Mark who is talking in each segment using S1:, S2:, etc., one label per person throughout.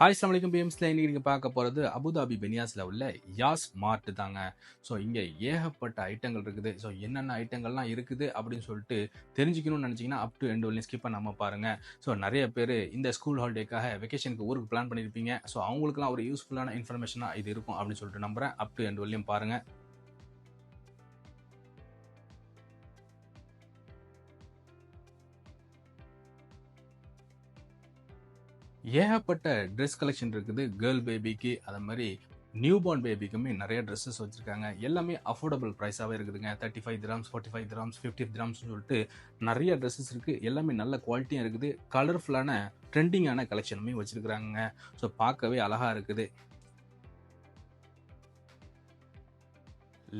S1: Hi சமலிக்கும் பிஎம்ஸ்ல இன்னைக்கு பார்க்க போறது அபுதாபி பெனியாஸ்ல உள்ள யாஸ் மார்ட் தாங்க. ஸோ இங்க ஏகப்பட்ட ஐட்டங்கள் இருக்குது. ஸோ என்னென்ன ஐட்டங்கள்லாம் இருக்குது அப்படின்னு சொல்லிட்டு தெரிஞ்சுக்கணும்னு நினைச்சீங்கன்னா up to end only skip பண்ணாம பாருங்க. ஸோ நிறைய பேர் இந்த ஸ்கூல் ஹாலிடேக்காக வெக்கேஷனுக்கு ஊருக்கு பிளான் பண்ணியிருப்பீங்க ஸோ அவங்களுக்குலாம் ஒரு யூஸ்ஃபுல்லான இன்ஃபர்மேஷனாக இது இருக்கும் அப்படின்னு சொல்லிட்டு நம்புறேன். அப் டு எண்ட் ஒன்லியும் பாருங்க. ஏகப்பட்ட ட்ரெஸ் கலெக்ஷன் இருக்குது. கேர்ள் பேபிக்கு அது மாதிரி நியூ பார்ன் பேபிக்குமே நிறைய ட்ரெஸ்ஸஸ் வச்சுருக்காங்க. எல்லாமே அஃபோர்டபுள் ப்ரைஸாகவே இருக்குதுங்க. Thirty five grams forty five grams fifty கிராம்ஸ்னு சொல்லிட்டு நிறைய ட்ரெஸ்ஸஸ் இருக்குது எல்லாமே நல்ல குவாலிட்டியாக இருக்குது. கலர்ஃபுல்லான ட்ரெண்டிங்கான கலெக்ஷனுமே வச்சுருக்குறாங்க ஸோ பார்க்கவே அழகாக இருக்குது.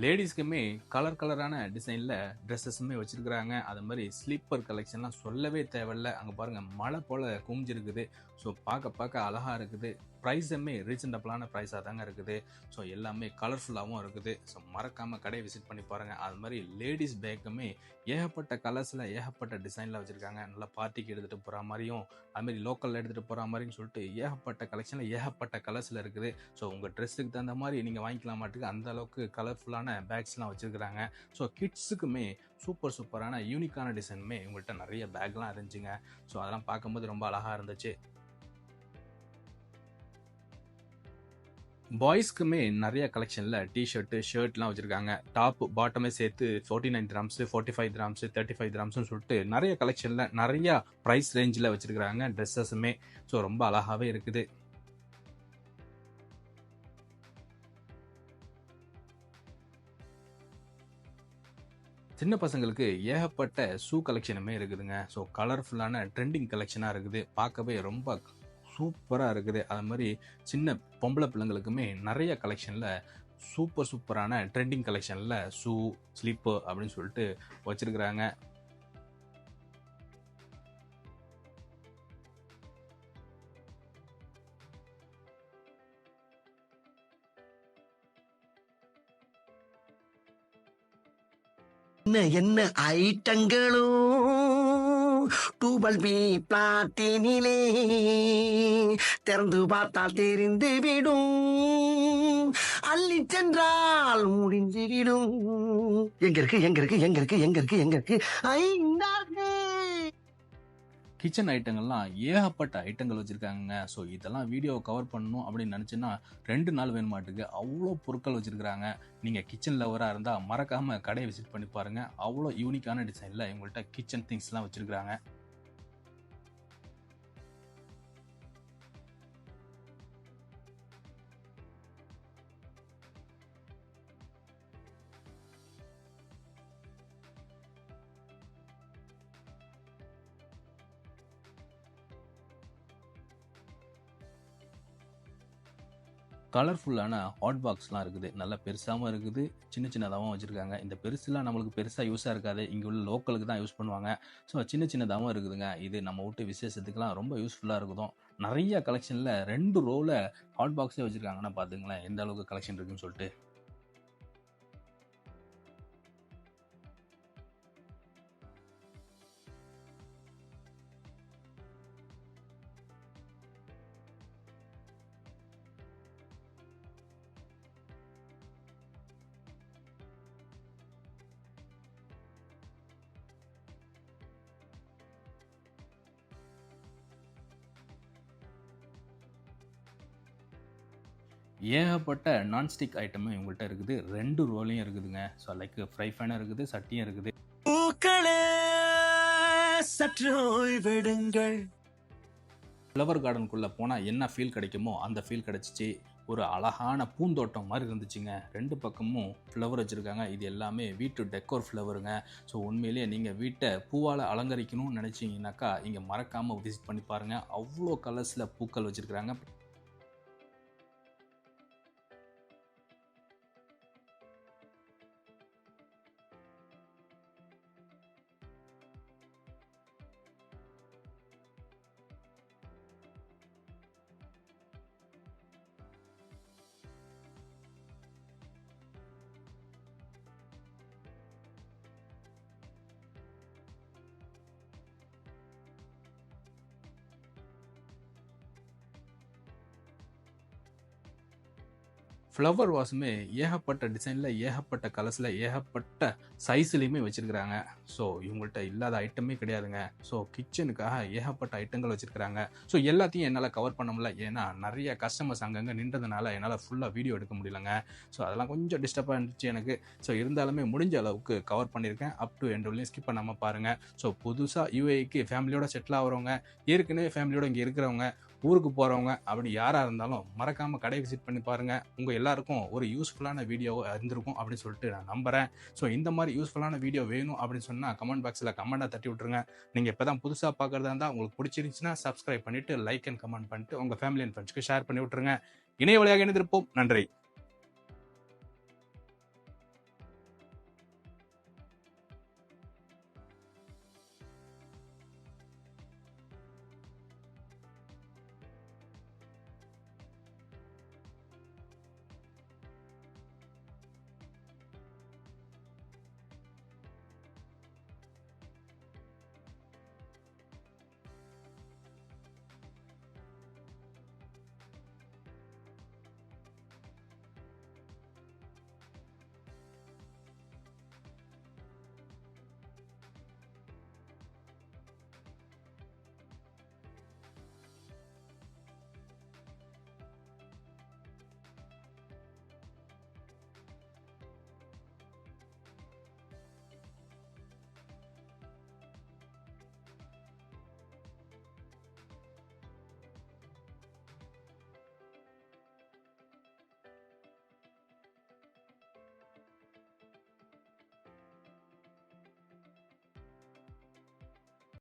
S1: லேடிஸ்க்குமே கலர் கலரான டிசைனில் ட்ரெஸ்ஸஸுமே வச்சுருக்குறாங்க. அது மாதிரி ஸ்லீப்பர் கலெக்ஷன்லாம் சொல்லவே தேவையில்ல. அங்கே பாருங்கள் மழை போல் குமிஞ்சிருக்குது. ஸோ பார்க்க பார்க்க அழகாக இருக்குது. ப்ரைஸுமே ரீசனபிளான ப்ரைஸாக தாங்க இருக்குது. ஸோ எல்லாமே கலர்ஃபுல்லாகவும் இருக்குது. ஸோ மறக்காமல் கடையை விசிட் பண்ணி பாருங்கள் அது மாதிரி லேடிஸ் பேக்குமே ஏகப்பட்ட கலர்ஸில் ஏகப்பட்ட டிசைனில் வச்சுருக்காங்க. நல்லா பார்ட்டிக்கு எடுத்துகிட்டு போகிற மாதிரியும் அதுமாரி லோக்கலில் எடுத்துகிட்டு போகிற மாதிரின்னு சொல்லிட்டு ஏகப்பட்ட கலெக்ஷனில் ஏகப்பட்ட கலர்ஸில் இருக்குது. ஸோ உங்கள் ட்ரெஸ்ஸுக்கு தகுந்த மாதிரி நீங்கள் வாங்கிக்கலாம் மாட்டுக்கு அந்த அளவுக்கு கலர்ஃபுல்லான பேக்ஸ்லாம் வச்சுருக்குறாங்க. ஸோ கிட்ஸுக்குமே சூப்பர் சூப்பரான யூனிக்கான டிசைனுமே உங்கள்கிட்ட நிறைய பேக்லாம் இருந்துச்சுங்க. ஸோ அதெல்லாம் பார்க்கும்போது ரொம்ப அழகாக இருந்துச்சு. பாய்ஸ்க்குமே நிறைய கலெக்ஷனில் டிஷர்ட்டு ஷர்ட்லாம் வச்சுருக்காங்க. டாப் பாட்டமே சேர்த்து forty nine grams forty five grams thirty five கிராம்ஸ்னு சொல்லிட்டு நிறைய கலெக்ஷனில் நிறைய ப்ரைஸ் ரேஞ்சில் வச்சுருக்காங்க ட்ரெஸ்ஸஸுமே ஸோ ரொம்ப அழகாகவே இருக்குது. சின்ன பசங்களுக்கு ஏகப்பட்ட ஷூ கலெக்ஷனுமே இருக்குதுங்க. ஸோ கலர்ஃபுல்லான ட்ரெண்டிங் கலெக்ஷனாக இருக்குது. பார்க்கவே ரொம்ப சூப்பராக இருக்குது. அது மாதிரி சின்ன பொம்பளை பிள்ளைங்களுக்குமே நிறைய கலெக்ஷனில் சூப்பர் சூப்பரான ட்ரெண்டிங் கலெக்ஷனில் ஷூ ஸ்லிப்பு அப்படின்னு சொல்லிட்டு வச்சுருக்குறாங்க.
S2: என்ன என்ன ஐட்டங்களோ டூபல் பி பிளாட்டினிலே திறந்து பார்த்தால் தெரிந்து விடும். அள்ளி சென்றால் முடிந்துவிடும் எங்க இருக்கு எங்க இருக்கு எங்க இருக்கு எங்க இருக்கு எங்க இருக்கு? ஐந்தார்கள்.
S1: கிச்சன் ஐட்டங்கள்லாம் ஏகப்பட்ட ஐட்டங்கள் வச்சுருக்காங்க ஸோ இதெல்லாம் வீடியோ கவர் பண்ணணும் அப்படின்னு நினச்சின்னா ரெண்டு நாள் வேணுமாட்டுக்கு அவ்வளோ பொருட்கள் வச்சுருக்கிறாங்க. நீங்கள் கிச்சன் லவராக இருந்தால் மறக்காமல் கடையை விசிட் பண்ணி பாருங்கள் அவ்வளோ யூனிக்கான டிசைனில் இவங்கள்ட்ட கிச்சன் திங்ஸ்லாம் வச்சுருக்கிறாங்க. கலர்ஃபுல்லான ஹாட் பாக்ஸ்லாம் இருக்குது. நல்லா பெருசாகவும் இருக்குது. சின்ன சின்னதாகவும் வச்சுருக்காங்க. இந்த பெருசுலாம் நம்மளுக்கு பெருசாக யூஸாக இருக்காது. இங்கே உள்ள லோக்கலுக்கு தான் யூஸ் பண்ணுவாங்க. ஸோ சின்ன சின்னதாகவும் இருக்குதுங்க. இது நம்ம வீட்டு விசேஷத்துக்குலாம் ரொம்ப யூஸ்ஃபுல்லாக இருக்குதும் நிறைய கலெக்ஷனில் ரெண்டு ரோவில் ஹாட் பாக்ஸே வச்சுருக்காங்கன்னா பார்த்துங்களேன் எந்த அளவுக்கு கலெக்ஷன் இருக்குன்னு சொல்லிட்டு. ஏகப்பட்ட நான்ஸ்டிக் ஐட்டமும் இவங்கள்ட்ட இருக்குது. ரெண்டு ரோலையும் இருக்குதுங்க. ஸோ லைக் ஃப்ரை ஃபேனும் இருக்குது சட்டியும் இருக்குது. ஃப்ளவர் கார்டனுக்குள்ளே போனால் என்ன ஃபீல் கிடைக்குமோ அந்த ஃபீல் கிடச்சிச்சு. ஒரு அழகான பூந்தோட்டம் மாதிரி இருந்துச்சுங்க. ரெண்டு பக்கமும் ஃப்ளவர் வச்சுருக்காங்க. இது எல்லாமே வீட்டு டெக்கோர் ஃப்ளவருங்க ஸோ உண்மையிலேயே நீங்கள் வீட்டை பூவால் அலங்கரிக்கணும்னு நினச்சிங்கனாக்கா இங்கே மறக்காமல் விசிட் பண்ணி பாருங்கள் அவ்வளோ கலர்ஸில் பூக்கள் வச்சுருக்காங்க ஃப்ளவர் வாஸுமே ஏகப்பட்ட டிசைனில் ஏகப்பட்ட கலர்ஸில் ஏகப்பட்ட சைஸ்லையுமே வச்சுருக்கிறாங்க. ஸோ இவங்கள்ட்ட இல்லாத ஐட்டமே கிடையாதுங்க. ஸோ கிச்சனுக்காக ஏகப்பட்ட ஐட்டங்கள் வச்சுருக்கிறாங்க. ஸோ எல்லாத்தையும் என்னால் கவர் பண்ண முடியல. ஏன்னா நிறைய கஸ்டமர்ஸ் அங்கங்கே நின்றதுனால என்னால் ஃபுல்லாக வீடியோ எடுக்க முடியலங்க. ஸோ அதெல்லாம் கொஞ்சம் டிஸ்டர்பாக இருந்துச்சு எனக்கு. ஸோ இருந்தாலுமே முடிஞ்ச அளவுக்கு கவர் பண்ணியிருக்கேன். அப் டு எண்ட் வரையும் ஸ்கிப் பண்ணாமல் பாருங்கள் ஸோ புதுசாக யூஏக்கு ஃபேமிலியோட செட்டில் ஆகிறவங்க ஏற்கனவே ஃபேமிலியோட இங்கே இருக்கிறவங்க ஊருக்கு போகிறவங்க அப்படி யாராக இருந்தாலும் மறக்காமல் கடை விசிட் பண்ணி பாருங்கள் உங்கள் எல்லாருக்கும் ஒரு யூஸ்ஃபுல்லான வீடியோ இருந்திருக்கும் அப்படின்னு சொல்லிட்டு நான் நம்புகிறேன் ஸோ இந்த மாதிரி யூஸ்ஃபுல்லான வீடியோ வேணும் அப்படின்னு சொன்னால் கமெண்ட் பாக்ஸில் கமெண்ட்டாக தட்டி விட்ருங்க நீங்கள் இப்போ தான் புதுசாக பார்க்குறதா இருந்தால் உங்களுக்கு பிடிச்சிருந்துச்சுன்னா சப்ஸ்கிரைப் பண்ணிவிட்டு லைக் அண்ட் கமெண்ட் பண்ணிட்டு உங்கள் ஃபேமிலி அண்ட் ஃப்ரெண்ட்ஸ்க்கு ஷேர் பண்ணி விட்ருங்க இணைய வழியாக இணைந்திருப்போம். நன்றி.